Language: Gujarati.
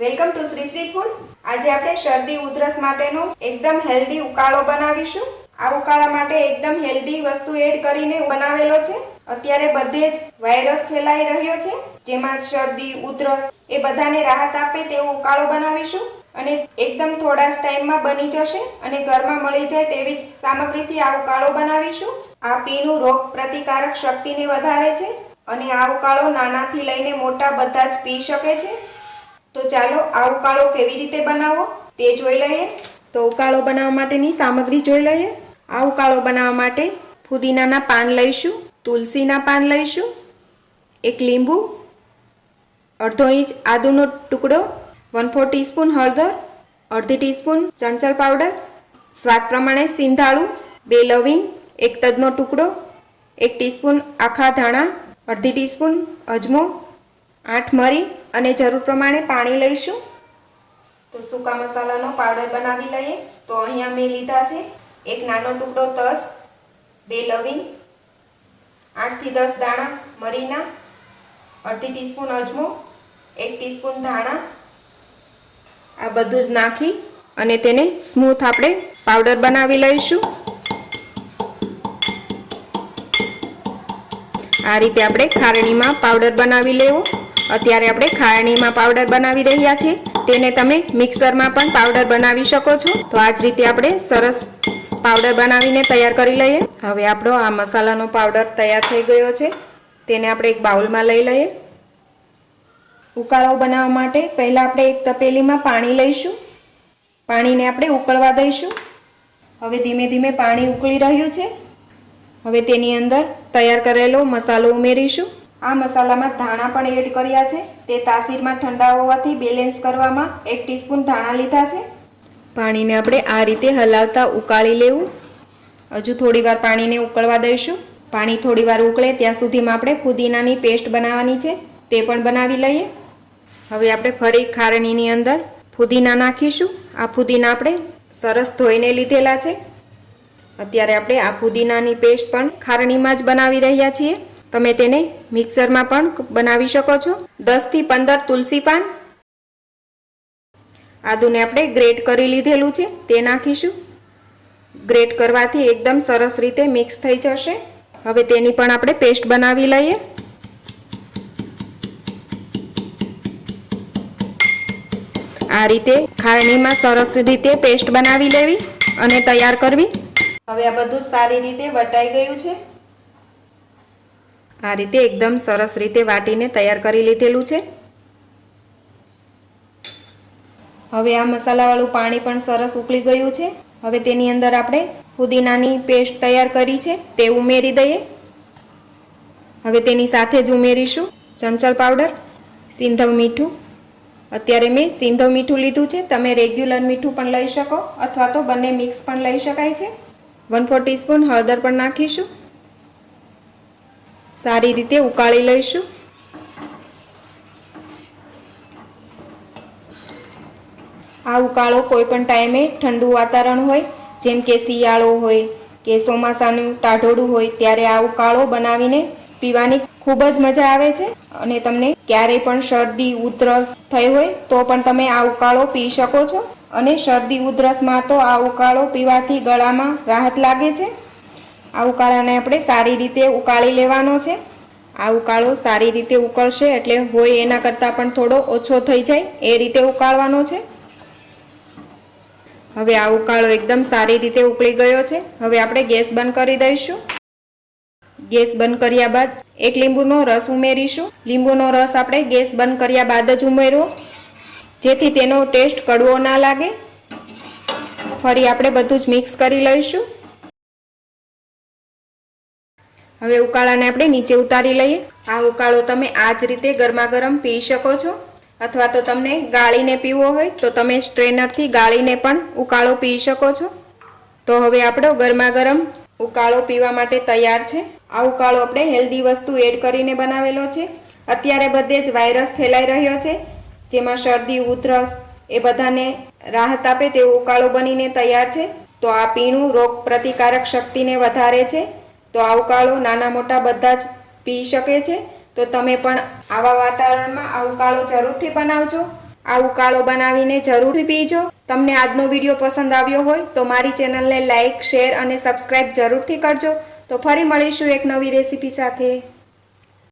Welcome to Shri Shri food. આજે આપણે શરદી ઉધરસ માટેનો એકદમ હેલ્ધી ઉકાળો બનાવીશું. આ ઉકાળા માટે એકદમ હેલ્ધી વસ્તુ એડ કરીને બનાવેલો છે. અત્યારે બધે જ વાયરસ ફેલાઈ રહ્યો છે. જેમાં શરદી, ઉધરસ એ બધાને રાહત આપે તેવો ઉકાળો બનાવીશું. અને એકદમ થોડા જ ટાઈમમાં બની જશે અને ઘરમાં મળી જાય તેવી જ સામગ્રીથી આ ઉકાળો બનાવીશું. આ પીનું રોગ પ્રતિકારક શક્તિને વધારે છે. અને આ ઉકાળો નાનાથી લઈને મોટા બધા જ પી શકે છે. તો ચાલો આ ઉકાળો કેવી રીતે બનાવવો તે જોઈ લઈએ. તો ઉકાળો બનાવવા માટેની સામગ્રી જોઈ લઈએ. આ ઉકાળો બનાવવા માટે ફુદીનાના પાન લઈશું, તુલસીના પાન લઈશું, એક લીંબુ, અડધો ઇંચ આદુનો ટુકડો, વન ફોર ટીસ્પૂન હળદર, અડધી ટીસ્પૂન ચંચળ પાવડર, સ્વાદ પ્રમાણે સિંધાળું, બે લવિંગ, એક તજનો ટુકડો, એક ટીસ્પૂન આખા ધાણા, અડધી ટીસ્પૂન અજમો, આઠ મરી અને જરૂર પ્રમાણે પાણી લઈશું. તો સૂકા મસાલાનો પાવડર બનાવી લઈએ. તો અહીંયા મેં લીધા છે એક નાનો ટુકડો તજ, બે લવિંગ, આઠથી દસ દાણા મરીના, અડધી ટીસ્પૂન અજમો, એક ટીસ્પૂન ધાણા, આ બધું જ નાખી અને તેને સ્મૂથ આપણે પાવડર બનાવી લઈશું. આ રીતે આપણે ખારણીમાં પાવડર બનાવી લેવો. અત્યારે આપણે ખારણીમાં પાવડર બનાવી રહ્યા છીએ. તેને તમે મિક્સરમાં પણ પાવડર બનાવી શકો છો. તો આ જ રીતે આપણે સરસ પાવડર બનાવીને તૈયાર કરી લઈએ. હવે આપણો આ મસાલાનો પાવડર તૈયાર થઈ ગયો છે. તેને આપણે એક બાઉલમાં લઈ લઈએ. ઉકાળો બનાવવા માટે પહેલાં આપણે એક તપેલીમાં પાણી લઈશું. પાણીને આપણે ઉકળવા દઈશું. હવે ધીમે ધીમે પાણી ઉકળી રહ્યું છે. હવે તેની અંદર તૈયાર કરેલો મસાલો ઉમેરીશું. આ મસાલામાં ધાણા પણ એડ કર્યા છે. તે તાસીરમાં ઠંડા હોવાથી બેલેન્સ કરવામાં એક ટીસ્પૂન ધાણા લીધા છે. પાણીને આપણે આ રીતે હલાવતા ઉકાળી લેવું. હજુ થોડીવાર પાણીને ઉકળવા દઈશું. પાણી થોડીવાર ઉકળે ત્યાં સુધીમાં આપણે પુદીનાની પેસ્ટ બનાવવાની છે. તે પણ બનાવી લઈએ. હવે આપણે ફરી ખારણીની અંદર ફુદીના નાખીશું. આ ફુદીના આપણે સરસ ધોઈને લીધેલા છે. અત્યારે આપણે આ ફુદીનાની પેસ્ટ પણ ખારણીમાં જ બનાવી રહ્યા છીએ. તમે તેને મિક્સરમાં પણ બનાવી શકો છો. દસથી પંદર તુલસી પાન. આદુને આપણે ગ્રેટ કરી લીધેલું છે, તે નાખીશું. ગ્રેટ કરવાથી એકદમ સરસ રીતે મિક્સ થઈ જશે. હવે તેની પણ આપણે પેસ્ટ બનાવી લઈએ. આ રીતે ખારણીમાં સરસ રીતે પેસ્ટ બનાવી લેવી અને તૈયાર કરવી. હવે આ બધું સારી રીતે વટાઈ ગયું છે. આ રીતે એકદમ સરસ રીતે વાટીને તૈયાર કરી લીધેલું છે. હવે આ મસાલાવાળું પાણી પણ સરસ ઉકળી ગયું છે. હવે તેની અંદર આપણે પુદીનાની પેસ્ટ તૈયાર કરી છે, તે ઉમેરી દઈએ. હવે તેની સાથે જ ઉમેરીશું ચંચલ પાવડર, સિંધવ મીઠું. અત્યારે મેં સિંધવ મીઠું લીધું છે, તમે રેગ્યુલર મીઠું પણ લઈ શકો, અથવા તો બંને મિક્સ પણ લઈ શકાય છે. વન ફોર ટીસ્પૂન હળદર પણ નાખીશું. સારી રીતે ઉકાળી લઈશું. આ ઉકાળો કોઈ પણ ટાઈમે ઠંડુ વાતાવરણ હોય, જેમ કે શિયાળો હોય કે ચોમાસાનું ટાઢોળું હોય, ત્યારે આ ઉકાળો બનાવીને પીવાની ખૂબ જ મજા આવે છે. અને તમને ક્યારેય પણ શરદી, ઉધરસ થઈ હોય, તો પણ તમે આ ઉકાળો પી શકો છો. અને શરદી, ઉધરસમાં તો આ ઉકાળો પીવાથી ગળામાં રાહત લાગે છે. આ ઉકાળાને આપણે સારી રીતે ઉકાળી લેવાનો છે. આ ઉકાળો સારી રીતે ઉકળશે એટલે હોય એના કરતાં પણ થોડો ઓછો થઈ જાય એ રીતે ઉકાળવાનો છે. હવે આ ઉકાળો એકદમ સારી રીતે ઉકળી ગયો છે. હવે આપણે ગેસ બંધ કરી દઈશું. ગેસ બંધ કર્યા બાદ એક લીંબુનો રસ ઉમેરીશું. લીંબુનો રસ આપણે ગેસ બંધ કર્યા બાદ જ ઉમેરવો. જેથી તેનો ટેસ્ટ કડવો ના લાગે. ફરી આપણે બધું જ મિક્સ કરી લઈશું. હવે ઉકાળાને આપણે નીચે ઉતારી લઈએ. આ ઉકાળો તમે આ જ રીતે ગરમા ગરમ પી શકો છો. અથવા તો તમને ગાળીને પીવો હોય, તો તમે સ્ટ્રેનરથી ગાળીને પણ ઉકાળો પી શકો છો. તો હવે આપણો ગરમા ગરમ ઉકાળો પીવા માટે તૈયાર છે. આ ઉકાળો આપણે હેલ્ધી વસ્તુ એડ કરીને બનાવેલો છે. અત્યારે બધે જ વાયરસ ફેલાઈ રહ્યો છે. જેમાં શરદી, ઉધરસ, એ બધાને રાહત આપે તેવો ઉકાળો બનીને તૈયાર છે. તો આ પીણું રોગ પ્રતિકારક શક્તિને વધારે છે. તો આવકાળો નાના મોટા બધા જ પી શકે છે? તો તમે પણ આવા વાતાવરણમાં આવકાળો જરૂરથી બનાવજો. આ બનાવીને જરૂરથી પીજો. તમને આજનો વીડિયો પસંદ આવ્યો હોય તો મારી ચેનલને લાઇક શેર અને સબસ્ક્રાઇબ જરૂરથી કરજો. તો ફરી મળીશું એક નવી રેસીપી સાથે.